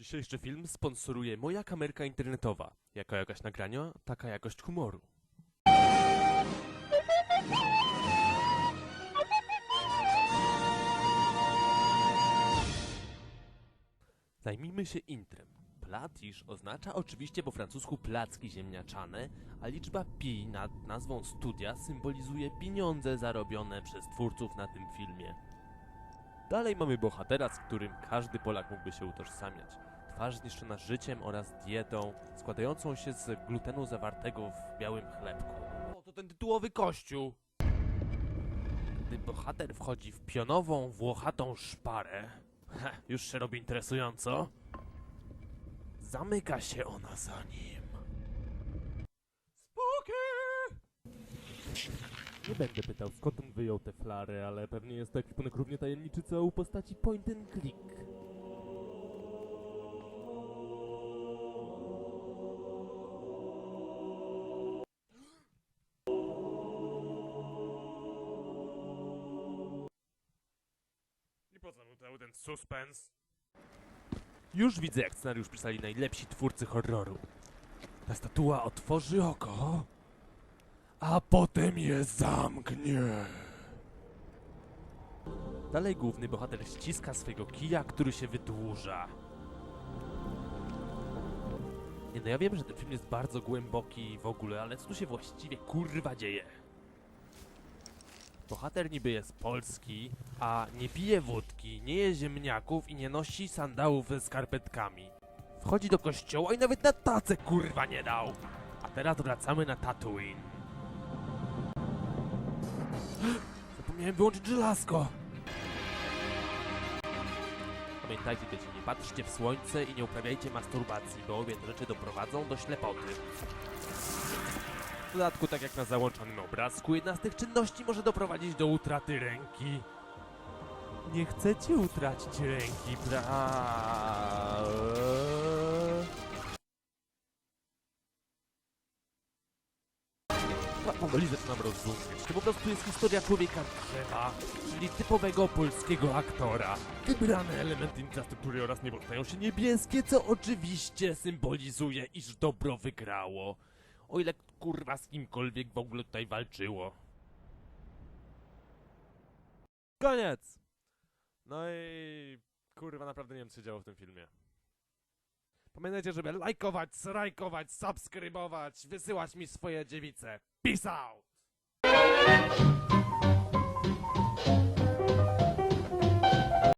Dzisiejszy film sponsoruje moja kamerka internetowa. Jaka jakaś nagrania, taka jakość humoru. Zajmijmy się intrem. Platisz oznacza oczywiście po francusku placki ziemniaczane, a liczba pi nad nazwą studia symbolizuje pieniądze zarobione przez twórców na tym filmie. Dalej mamy bohatera, z którym każdy Polak mógłby się utożsamiać. Twarz zniszczona życiem oraz dietą, składającą się z glutenu zawartego w białym chlebku. O, to ten tytułowy kościół! Gdy bohater wchodzi w pionową, włochatą szparę, ha, już się robi interesująco, zamyka się ona za nim. Spooky! Nie będę pytał, skąd on wyjął te flary, ale pewnie jest to ekwipunek równie tajemniczy co u postaci point and click. Ten suspens? Już widzę, jak scenariusz pisali najlepsi twórcy horroru. Ta statua otworzy oko, a potem je zamknie. Dalej główny bohater ściska swego kija, który się wydłuża. Nie no, ja wiem, że ten film jest bardzo głęboki w ogóle, ale co tu się właściwie kurwa dzieje? Bohater niby jest polski, a nie pije wódki, nie je ziemniaków i nie nosi sandałów ze skarpetkami. Wchodzi do kościoła i nawet na tacę kurwa nie dał. A teraz wracamy na Tatooine. Zapomniałem wyłączyć żelazko. Pamiętajcie dzieci, nie patrzcie w słońce i nie uprawiajcie masturbacji, bo obie te rzeczy doprowadzą do ślepoty. W dodatku, tak jak na załączonym obrazku, jedna z tych czynności może doprowadzić do utraty ręki. Nie chcecie utracić ręki. Pa- Powoli zaczynam rozumieć. To po prostu jest historia człowieka drzewa, czyli typowego polskiego aktora. Wybrane elementy infrastruktury oraz stają się niebieskie, co oczywiście symbolizuje, iż dobro wygrało. O ile kurwa z kimkolwiek w ogóle tutaj walczyło. Koniec! No i kurwa naprawdę nie wiem co się działo w tym filmie. Pamiętajcie, żeby lajkować, srajkować, subskrybować, wysyłać mi swoje dziewice. Out!